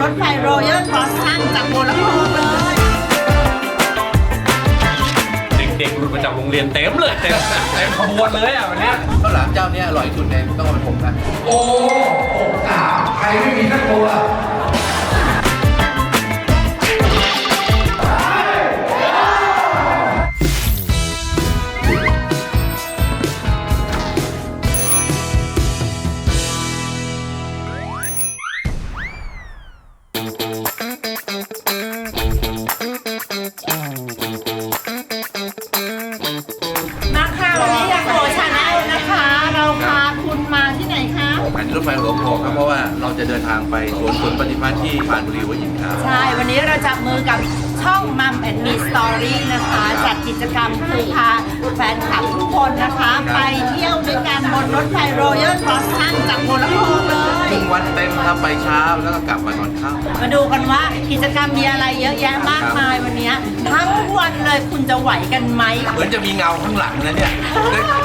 รถไฟโรยัลครอสซันจากหัวลำโพงเลย เด็กๆหลุดมาจากโรงเรียนเต็มเลยเต็มเต็มขบวนเลยอะวันเนี้ยข้าวหลามเจ้าเนี้ยอร่อยที่สุดในต้องเป็นผมนะโอ้ใครไม่มีสักตัว ไฟหัวโพครับเพราะว่าเราจะเดินทางไปสวนสวนปฏิภาณที่ปรานบุรีหัวหินครับ ใช่ วันนี้เราจับมือกับช่องมัมแอนมีสตอรี่นะคะ จัดกิจกรรมคือพาแฟนคลับทุกคนนะคะ ไปเที่ยวด้วยกันบนรถไฟโรยัลครอสซันจากหัวลำโพงเลยครึ่งวันเต็มครับไปเช้าแล้วก็กลับมาตอนค่ำ มาดูกันว่ากิจกรรมมีอะไรเยอะแยะมากมายวันนี้ทั้งวันเลยคุณจะไหวกันไหมเหมือนจะมีเงาข้างหลังนะเนี่ย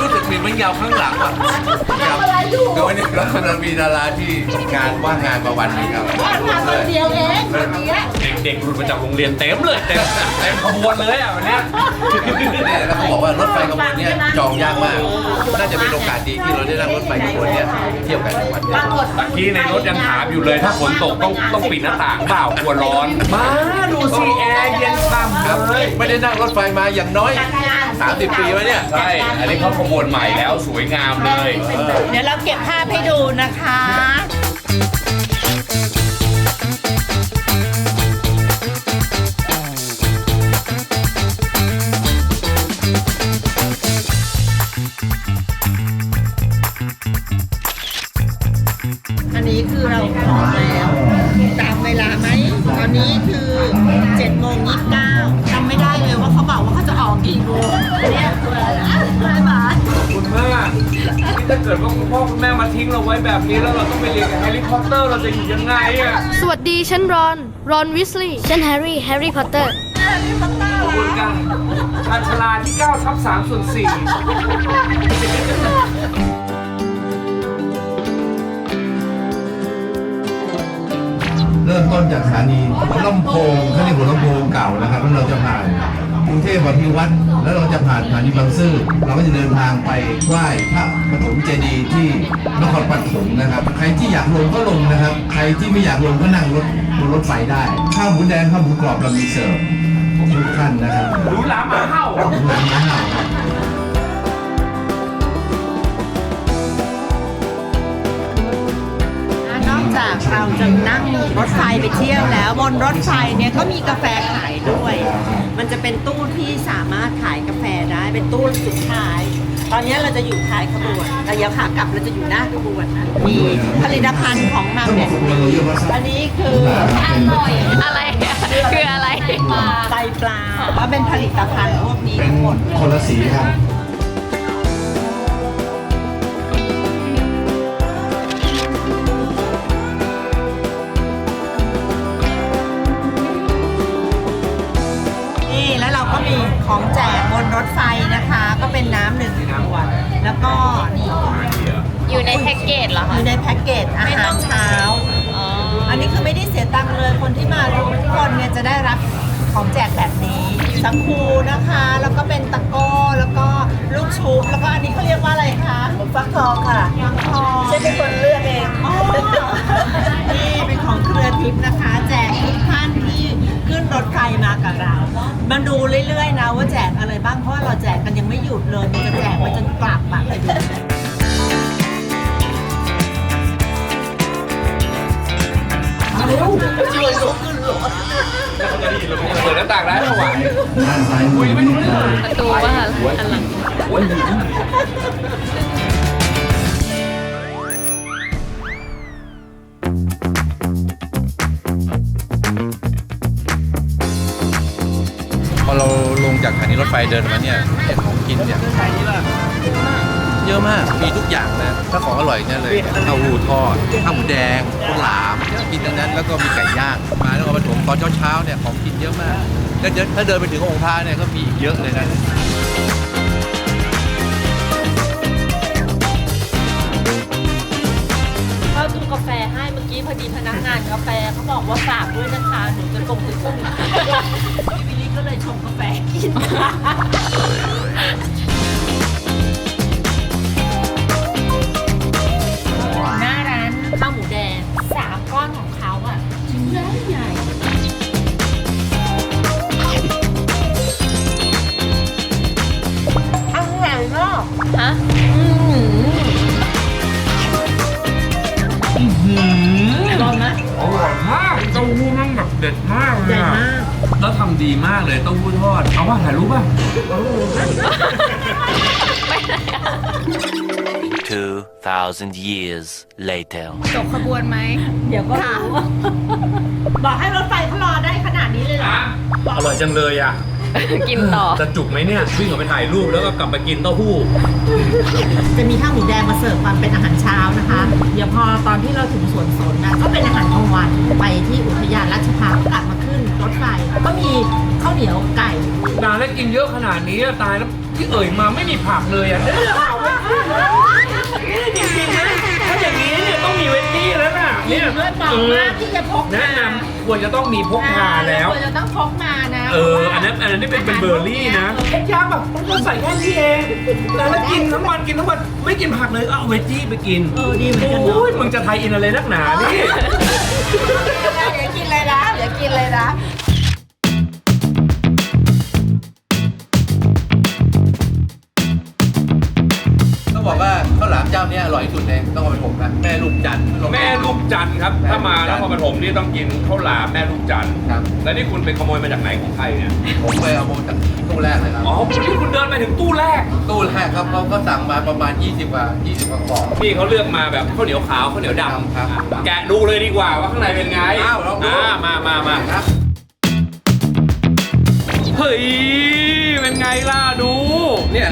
รู้สึกมีเหมันเงาข้างหลังอะครับโดยนี่เราเรามีดาราที่งานว่างงานมาวันหนึงครับว่างงานวันเดียวเองวันนี้เด็กๆหลุดมาจากโรงเรียนเต็มเลยเต็มเต็มขบวนเลยอะวันเนี้ยเนี่ยแล้วเขาบอกว่ารถไฟขบวนเนี้ยจองยากมากน่าจะเป็นโอกาสดีที่เราได้นั่งรถไฟขบวนเนี้ยเที่ยวกันในวันปเนี้ยรากฏตะกี้ในรถยังถามอยู่เลยถ้าฝนตกต้องต้องปิดหน้าต่างเปล่ากลัวร้อน มาดูสิแอร์เย็นฉ่ำครับเลยไม่ได้นั่งรถไฟมาอย่างน้อย 30 ปีแล้วเนี่ยใช่ อันนี้เขาขบวนใหม่แล้วสวยงามเลย เดี๋ยวเราเก็บภาพให้ดูนะคะ ถ้าเกิดว่าคุณพ่อคุณแม่มาทิ้งเราไว้แบบนี้แล้วเราต้องไปเรียนกับแฮร์รี่พอตเตอร์เราจะอยู่ยังไงอะสวัสดีฉันรอน รอนวิสลีย์ฉันแฮร์รี่ แฮร์รี่พอตเตอร์ ขบวนการชาญชาลาที่9ทับ3ส่วน4เริ่มต้นจากสถานีหัวลำโพงเขาเรียกหัวลำโพงเก่านะครับแล้วเราจะผ่านก รุงเทพอภิวัตรแล้วเราจะผ่านสถานีบางซื่อเราก็จะเดินทางไปไหว้พระปฐมเจดีย์ที่นครปฐมนะครับ ใครที่อยากลงก็ลงนะครับ ใครที่ไม่อยากลงก็นั่งรถบนรถไฟได้ข้าวหมูแดงข้าวหมูกรอบเรามีเสิร์ฟทุกท่านนะครับหรูหรามาเห่าหมูหนังนะนอกจากเราจะนั่งรถไฟไปเที่ยวแล้ว บนรถไฟเนี่ยก็มีกาแฟขาย ด้วย มันจะเป็นตู้ที่สามารถขายกาแฟได้ เป็นตู้สุดท้าย ตอนนี้เราจะอยู่ท้ายขบวนแต่เดี๋ยวขากลับเราจะอยู่หน้าขบวนนะมีผลิตภัณฑ์ของมัมเนี่ยอันนี้คืออร่อยอะไรอะคืออะไรไตปลาว่าเป็นผลิตภัณฑ์พวกนี้เป็นทั้งหมดคนละสีครับ คนเนี่ยจะได้รับของแจกแบบนี้สังคูนะคะ แล้วก็เป็นตะโก้แล้วก็ลูกชุบแล้วก็อันนี้เขาเรียกว่าอะไรคะฟักทองค่ะฟักทองใช่เป็นคนเลือกเองนี่เป็นของเครือทิพย์นะคะ แจกทุกท่านที่ขึ้นรถไฟมากับเรามาดูเรื่อยๆนะว่าแจกอะไรบ้างเพราะว่าเราแจกกันยังไม่หยุดเลยมันจะแจกไปจนกลับอะไปดู เปิดหน้าต่างได้ไหมวะด้านซ้ายมือไม่ได้ประตูว่าอันหลังพอเราลงจากสถานีรถไฟเดินมาเนี่ยเห็นของกินเนี่ย เยอะมาก มีทุกอย่างนะ ถ้าของอร่อยเนี่ยเลยข้าหูทอดข้าวหมูแดงข้าวหลามกินทั้งนั้นแล้วก็มีไก่ย่าง มาแล้วก็มาถมตอนเช้าๆเนี่ยของกินเยอะมากแล้วถ้าเดินไปถึงองค์พระเนี่ยก็มีอีกเยอะเลยนะเขาตู้กาแฟให้เมื่อกี้พอดีพนักงานกาแฟเขาบอกว่าฝากด้วยนะคะหนูจะกงถึงกุ้งพี่ะ 2,000 years later. จบขบวนไหม เดี๋ยวก็รู้บอกให้รถไฟเขารอได้ขนาดนี้เลยเหรอ อร่อยจังเลยอะ กินต่อ จะจุกไหมเนี่ย วิ่งออกไปถ่ายรูปแล้วก็กลับมากินเต้าหู้ จะมีข้าวหมูแดงมาเสิร์ฟความเป็นอาหารเช้านะคะ เดี๋ยวพอตอนที่เราถึงสวนสนนะก็เป็นอาหารกลางวันไปที่อุทยานราชพักษ์กลับมาขึ้น รถไฟก็มีข้าวเหนียวไก่นานแล้วกินเยอะขนาดนี้อะตายแล้วที่เอ่ยมาไม่มีผักเลยอะเนี่ยจริงๆนะถ้าอย่างนี้เนี่ยต้องมีเวทตี้แล้วน่ะเนี่ยด้วยเบาเออมากที่จะพกแนะนำควรจะต้องมีพกพาแล้วควรจะต้องพกมานะเอออันนั้นอันนั้นนี่เป็นเป็นเบอร์รี่นะแค่ยาแบบมันก็ใส่แค่นี้เองแต่แล้วกินทั้งวันกินทั้งวันไม่กินผักเลยก็เอาเวจจี้ไปกินเออดีเหมือนกันเนโอ้ยอะมึงจะไทยอินอะไรนักหนานี่เดี๋ยวกินเลยน อย่ากินเลยนะาวหลามเจ้าเนี้ยอร่อยที่สุดเลยต้องเอาไปผมนะแม่ลูกจันทร์แม่ลูกจันทร์ครับถ้ามาแล้วพอปฐมนี่ต้องกินข้าวหลามแม่ลูกจันทร์ครับ แล้วนี่คุณไปขโมยมาจากไหนของใครเนี่ยผมไปเอาโมจากตู้แรกเลยครับอ๋อนี่คุณเดินไปถึงตู้แรก ตู้แรกครับเขาก็สั่งมาประมาณ 20กว่า20กว่ากล่องพี่เขาเลือกมาแบบข้าวเหนียวขาวข้าวเหนียวดำครับ แกะดูเลยดีกว่าว่าข้างในเป็นไงอ้าวลองดูามามามาครับเฮ้ยเป็นไงล่ะดูเนี่ย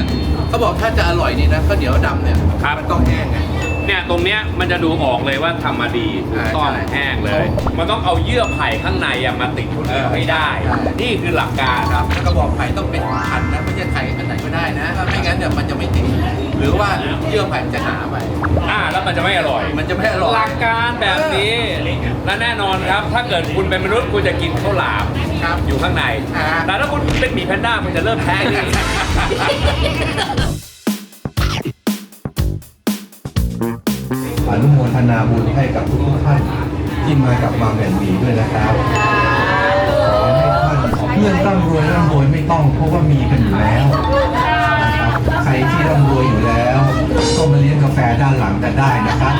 เขาบอกถ้าจะอร่อยนี่นะข้าวเหนียวดำเนี่ยครับ มันต้องแห้งไง เนี่ยตรงเนี้ยมันจะดูออกเลยว่าทำมาดีใช่ต้องใช่แห้งเลย มันต้องเอาเยื่อไผ่ข้างในอะมาติดข้าวเหนียวให้ได้ ใช่ นี่คือหลักการครับแล้วก็บอกไผ่ต้องเป็นพันนะไม่ใช่ไข่อันไหนก็ได้นะถ้าไม่งั้นเนี่ยมันจะไม่ติดหรือว่าเยื่อไผ่มันจะหนาไปอ่าแล้วมันจะไม่อร่อย มันจะไม่อร่อย หลักการแบบนี้ และแน่นอนครับ ถ้าเกิดคุณเป็นมนุษย์คุณจะกินข้าวหลามครับอยู่ข้างใน อ่า แต่ถ้าคุณเป็นหมีแพนด้าคุณจะเริ่มแพ้นี่ อนุโมทนาบุญให้กับทุกๆท่านที่มากับมาแบ่งดีด้วยนะครับขอให้ท่านเรื่องร่ำรวยร่ำรวยไม่ต้อง เพราะว่ามีกันอยู่แล้วนะครับใครที่ร่ำรวยอยู่แล้วก็มาเลี้ยงกาแฟด้านหลังกันได้นะครับ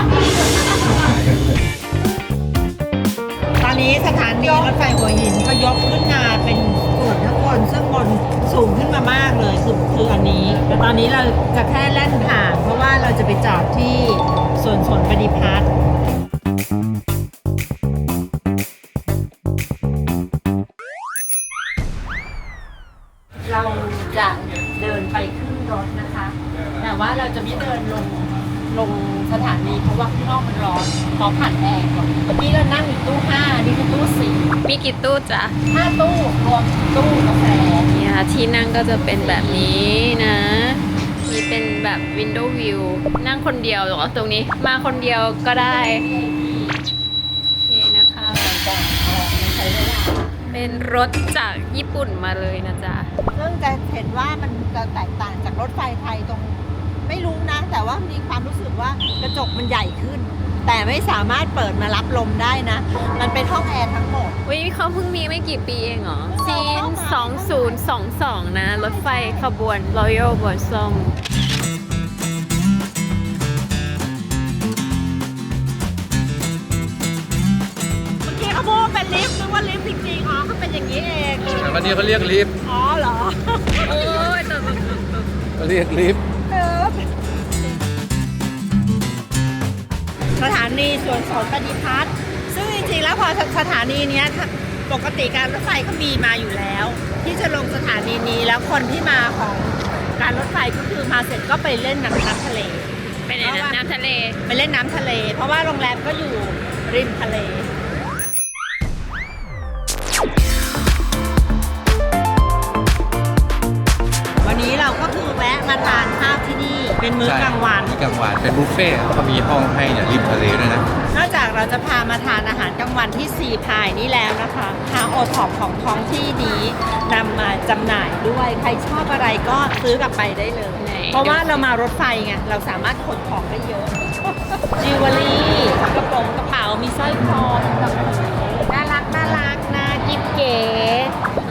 ตอนนี้สถานีรถไฟหัวหินก็ยกขึ้นมาเป็น ส่วนข้งบนซึ่งบนสูงขึ้นมามากเลยคือคืออันนี้ แต่ตอนนี้เราจะแค่แล่นผ่านเพราะว่าเราจะไปจอดที่สวนสนปฏิพัฒน์เราจะเดินไปขึ้นรถนะคะ แต่ว่าเราจะไม่เดินลง ลงสถานีเพราะว่าข้างนอกมันร้อนขอผ่านแอร์ก่อนเมื่อกี้เรานั่งอยู่ตู้ห้านี่คือตู้สี่มีกี่ตู้จ๊ะห้าตู้รวมตู้กาแฟเนี่ยที่นั่งก็จะเป็นแบบนี้นะมีเป็นแบบวินโดว์วิวนั่งคนเดียวเหรอตรงนี้มาคนเดียวก็ได้โอเคนะคะเป็นรถจากญี่ปุ่นมาเลยนะจ๊ะซึ่งจะเห็นว่ามันจะแตกต่างจากรถไฟไทยตรง ไม่รู้นะ แต่ว่ามีความรู้สึกว่ากระจกมันใหญ่ขึ้น แต่ไม่สามารถเปิดมารับลมได้นะ มันเป็นห้องแอร์ทั้งหมด วิเขาเพิ่งมีไม่กี่ปีเองเหรอเพิ่ซีงนเข้ามา2022 นะ รถไฟขบวน Royal Blossom เมื่อกี้เขาพูดว่าเป็นลิฟต์นึกว่าลิฟต์จริงๆอ๋อเขาเป็นอย่างนี้เองวันนี้เขาเรียกลิฟต์อ๋อเหรอ โอ้ยแต่แบบเขาเรียกลิฟต์ สถานีสวนสนปฏิพัฒน์ซึ่งจริงๆแล้วพอสถานีเนี้ยถ้าปกติการรถไฟก็มีมาอยู่แล้ว ที่จะลงสถานีนี้แล้วคนที่มาของการรถไฟก็คือมาเสร็จก็ไปเล่นน้ำน้ำทะเลไปไหนนะน้ำทะเล ไปเล่นน้ำทะเล เพราะว่าโรงแรมก็อยู่ริมทะเล เป็นมื้อกลางวันใช่ที่กลางวันเป็นบุฟเฟ่ต์เขามีห้องให้เนี่ยริมทะเลด้วยนะ นอกจากเราเราจะพามาทานอาหารกลางวันที่สี่พายนี้แล้วนะคะทางโอท็อปของท้องที่นี้นำมาจำหน่ายด้วย ใครชอบอะไรก็ซื้อกลับไปได้เลย ไหน เพราะว่าเรามารถไฟไง เราสามารถขนของได้เยอะ จิวเวลรี่กระโปรงกระเป๋ามีสร้อยคอแบบน่ารักน่ารักนะกิฟเก๋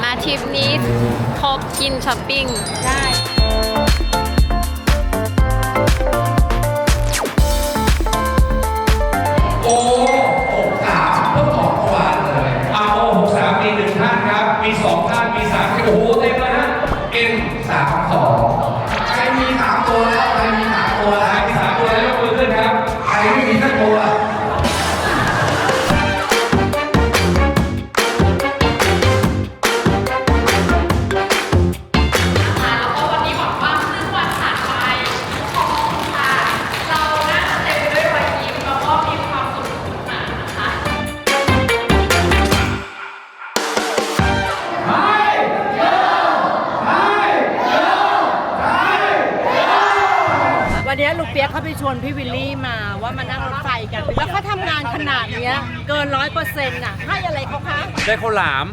มาทริปนี้ครบกินช้อปปิ้ง ได้ นขนาดเนี้ยเกินร้อยเปอร์เซ็นต์อะให้อะไรเขาคะได้ข้าวหลาม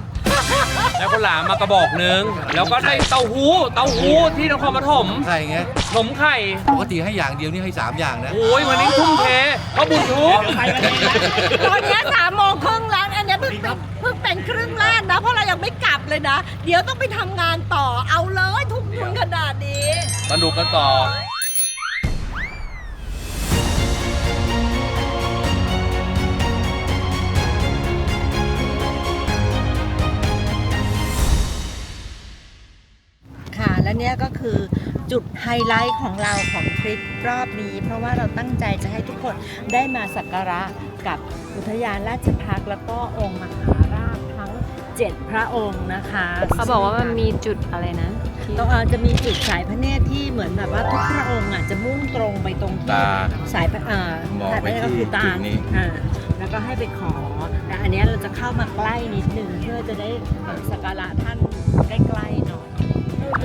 ได้ข้าวหลามมากระบอกหนึง แล้วก็ได้เต้าหู้ เต้าหู้ที่นครปฐมใช่ไงขนมไข่ ปกติให้อย่างเดียวนี่ให้สามอย่างนะ โอ้ยวันนี้ทุ่มเทเพราะบุญทุก ตอนเนี้ยสามโมงครึ่งแล้วอันเนี้ยเพิ่งเป็นเพิ่งเป็นครึ่งแรกนะ เพราะเรายังไม่กลับเลยนะ เดี๋ยวต้องไปทำงานต่อเอาเลยทุ่มทุนขนาดนี้สนุกกันต่อ และเนี่ยก็คือจุดไฮไลท์ของเราของทริปรอบนี้ เพราะว่าเราตั้งใจจะให้ทุกคนได้มาสักการะกับอุทยานราชพักษ์แล้วก็องค์มหาราชทั้ง 7 พระองค์นะคะเขาบอกว่ามันมีจุดอะไรนะที่ตรงเอ่อจะมีจุดสายพระเนตรที่เหมือนแบบว่าทุกพระองค์อะจะมุ่งตรงไปตรงที่ตาสายพระเอ่อมองสายพไประเนตรก็ที่คือตาจุดนี้อ่าแล้วก็ให้ไปขอ แต่อันเนี้ยเราจะเข้ามาใกล้นิดนึงเพื่อจะได้เอ่อสักการะท่านใกล้ๆหน่อย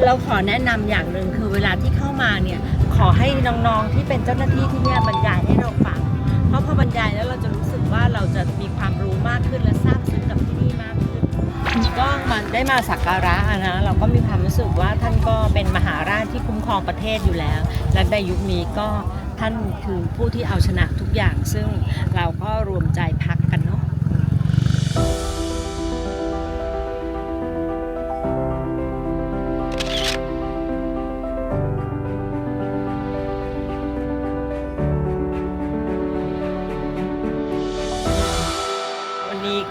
เราขอแนะนำอย่างหนึ่งคือเวลาที่เข้ามาเนี่ยขอให้น้องๆที่เป็นเจ้าหน้าที่ที่เนี่ยบรรยายให้เราฟัง เพราะพอบรรยายแล้วเราจะรู้สึกว่าเราจะมีความรู้มากขึ้นและซาบซึ้งกับที่นี่มากขึ้นก็มันได้มาสักการะนะเราก็มีความรู้สึกว่าท่านก็เป็นมหาราชที่คุ้มครองประเทศอยู่แล้ว และในยุคนี้ก็ท่านคือผู้ที่เอาชนะทุกอย่าง ซึ่งเราก็รวมใจพัก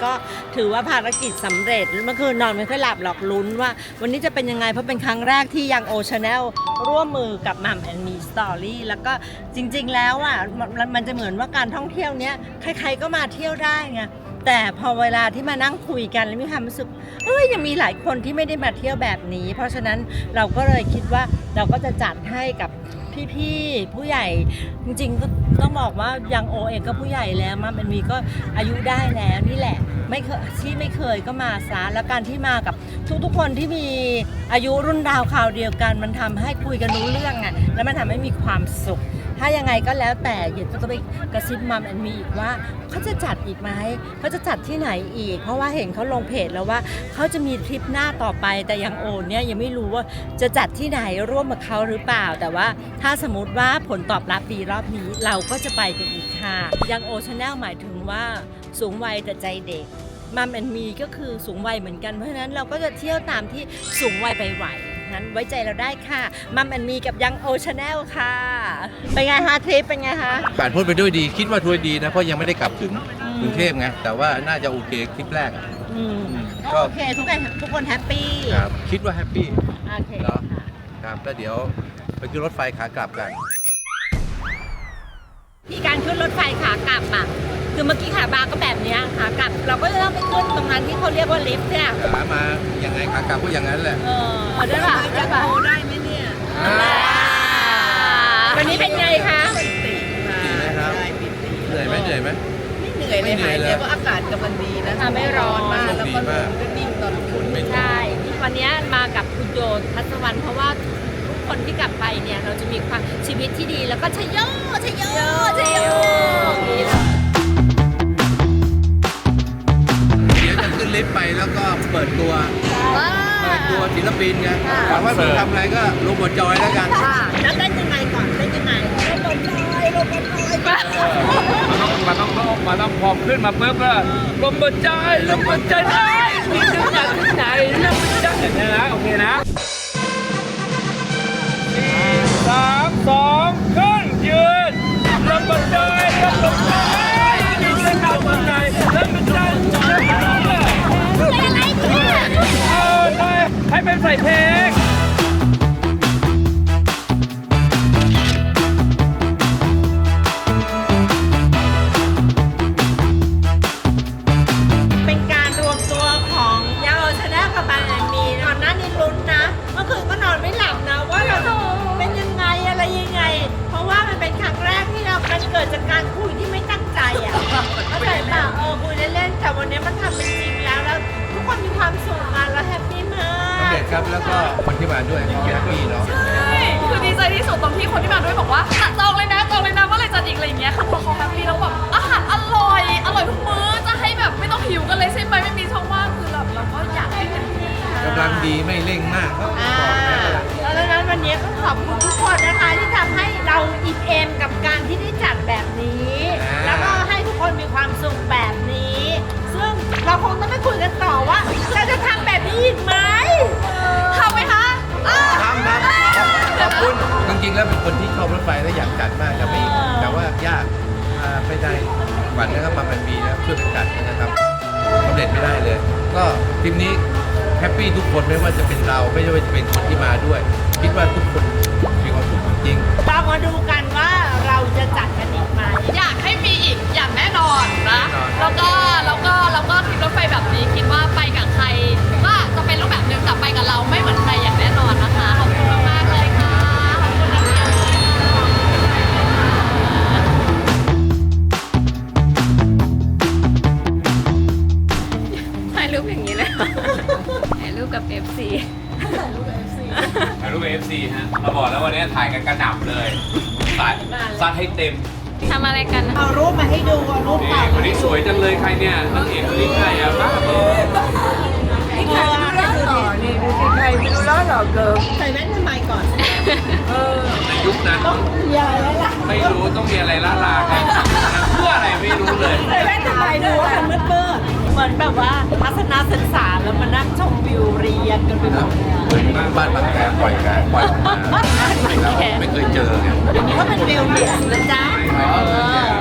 ก็ถือว่าภารกิจสำเร็จเมื่อคืนนอนไม่ค่อยหลับหรอกลุ้นว่า วันนี้จะเป็นยังไงเพราะเป็นครั้งแรกที่ยังโอชาแนลร่วมมือกับมัมแอนมีสตอรี่แล้วก็จริง ๆ แล้วอะมันมันจะเหมือนว่าการท่องเที่ยวเนี้ยใครๆก็มาเที่ยวได้ไงแต่พอเวลาที่มานั่งคุยกันแล้วมีความรู้สึกเอ้ยยังมีหลายคนที่ไม่ได้มาเที่ยวแบบนี้ เพราะฉะนั้นเราก็เลยคิดว่าเราก็จะจัดให้กับ พี่ๆผู้ใหญ่จริงๆก็ต้องบอกว่ายังโอเองก็ผู้ใหญ่แล้วมาเป็นมีก็อายุได้แล้วนี่แหละ ไม่เคยที่ไม่เคยก็มาซะแล้วการที่มากับทุกๆคนที่มีอายุรุ่นราวคราวเดียวกัน มันทำให้คุยกันรู้เรื่องอะแล้วมันทำให้มีความสุข ถ้ายังไงก็แล้วแต่เดี๋ยวจะไปกระซิบมัมแอนมีอีกว่าเขาจะจัดอีกไหมเขาจะจัดที่ไหนอีก เพราะว่าเห็นเขาลงเพจแล้วว่าเขาจะมีทริปหน้าต่อไปแต่ยังโอนเนี่ยยังไม่รู้ว่าจะจัดที่ไหนร่วมกับเขาหรือเปล่า แต่ว่าถ้าสมมติว่าผลตอบรับดีรอบนี้เราก็จะไปกันอีกค่ะยังโอชาแนลหมายถึงว่าสูงวัยแต่ใจเด็กมัมแอนมีก็คือสูงวัยเหมือนกันเพราะฉะนั้นเราก็จะเที่ยวตามที่สูงวัยไปไหว งั้นไว้ใจเราได้ค่ะมัมแอนมีกับยังโอชาแนลค่ะ เป็นไงคะทริปเป็นไงคะผ่านพ้นไปด้วยดี คิดว่าด้วยดีนะเพราะยังไม่ได้กลับถึงอืมกรุงเทพไงแต่ว่าน่าจะโอเคคลิปแรกอะอืมอืมก็โอเคทุกคนทุกคนแฮปปี้ครับคิดว่าแฮปปี้ โอเคเนอะค่ะ ครับแล้วเดี๋ยวไปขึ้นรถไฟขากลับกันที่การขึ้นรถไฟขากลับอะ คือเมื่อกี้ขาบาก็แบบเนี้ยขากลับเราก็จะต้องไปขึ้นตรงนั้นที่เขาเรียกว่าลิฟต์เนี่ยขามาอย่างไงขากลับก็อย่างนั้นแหละเออได้ป่ะได้ป่ะได้ไหมเนี่ยวันนี้เป็นไงคะดีไหมครับเหนื่อยไหมเหนื่อยไหมเหนื่อยเลยไม่เหนื่หาอยยเลยเลยเพราะอากาศกำลังดีนะอะไม่ร้อนมากโชคดีมากก็นิ่งตอนฝนไม่ตกใช่วันนี้มากับคุณโยทัศวรรณเพราะว่าทุกคนที่กลับไปเนี่ยเราจะมีความชีวิตที่ดีแล้วก็ชยโยชยโยชยโยอย่างนี้แหละ ลิปไปแล้วก็เปิดตัวเปิดตัวศิลปินไงถามว่าผมทำอะไรก็ลงบทจอยแล้วกันแล้วเต้นยังไงก่อนเต้นยังไงเต้นลงจอยลงจอยมันต้องมันต้องมันต้องพอขึ้นมาปุ๊บก็ลมบนใจลมบนใจได้มีจังหวะที่ไหนลมบนใจอย่างนี้นะโอเคนะสี่สามสองขึ้นยืนลมบนใจลมบนใจมีเส้นทางบนไหนลมบนใจลมบนใจ ให้เป็นใส่เพลง ดีไม่เร่งมากเขาอ่าบอกนะแล้วดังนั้นวันนี้ก็ขอบคุณทุกคนนะคะที่ทำให้เราอิ่มเอมกับการที่ได้จัดแบบนี้ แล้วก็ให้ทุกคนมีความสุขแบบนี้ ซึ่งเราคงต้องไปคุยกันต่อว่าเราจะทำแบบนี้อีกไหมทำไหมคะอะทำครับขอบคุณจริงๆแล้วเป็นคนที่ชอบรถไฟและอยากจัดมากแต่ไม่แต่ว่ายากมาไม่ได้หวันนะครับมามันมีนะช่วยกันจัดนะครับสำเร็จไม่ได้เลย ก็ทริปนี้ แฮปปี้ทุกคนไม่ว่าจะเป็นเราไม่ว่าจะเป็นคนที่มาด้วย คิดว่าทุกคนมีความสุขจริงๆเรามาดูกันว่าเราจะจัดกันอีกไหมอยากให้มีอีกอย่างแน่นอนนะแล้วก็แล้วก็แล้วก็ทริปรถไฟแบบนี้คิดว่าไปกับใครก็จะเป็นรูปแบบหนึ่งแต่ไปกับเราไม่เหมือนใครอย่างแน่นอนนะคะขอบคุณมากๆเลยค่ะขอบคุณนะคะถ่ายรูปอย่างนี้เลย ถ่ายรูปกับ FC ถ่ายรูปเอฟซีฮะเราบอกแล้ววันนี้ถ่ายกันกระหน่ำเลยซัดซัดให้เต็มทำอะไรกันนะเอารูปมาให้ดูเอารูปนี่เก่าวันนี้สวยจังเลยใครเนี่ยนางเอกคนนี้ใครอะบ้าบอที่ใครไม่รู้แล้วหรอนี่ใครไม่รู้แล้วหรอเกิร์ลใส่แว่นทำไมก่อนในยุคนั้นต้องมีอะไรแล้วล่ะไม่รู้ต้องมีอะไรล่าลากันเพื่ออะไรไม่รู้เลยใส่แว่นทำไมดูว่ามันมืดมืดๆ เหมือนแบบว่าทัศนศึกษาแล้วมานั่งชมวิวเรียนกันไปหมดเหมือนบ้านบางแกปล่อยแกปล่อยออกมาแล้วไม่เคยเจอไงอย่างนี้ก็เป็นวิวเรียนนะจ๊ะอ๋อ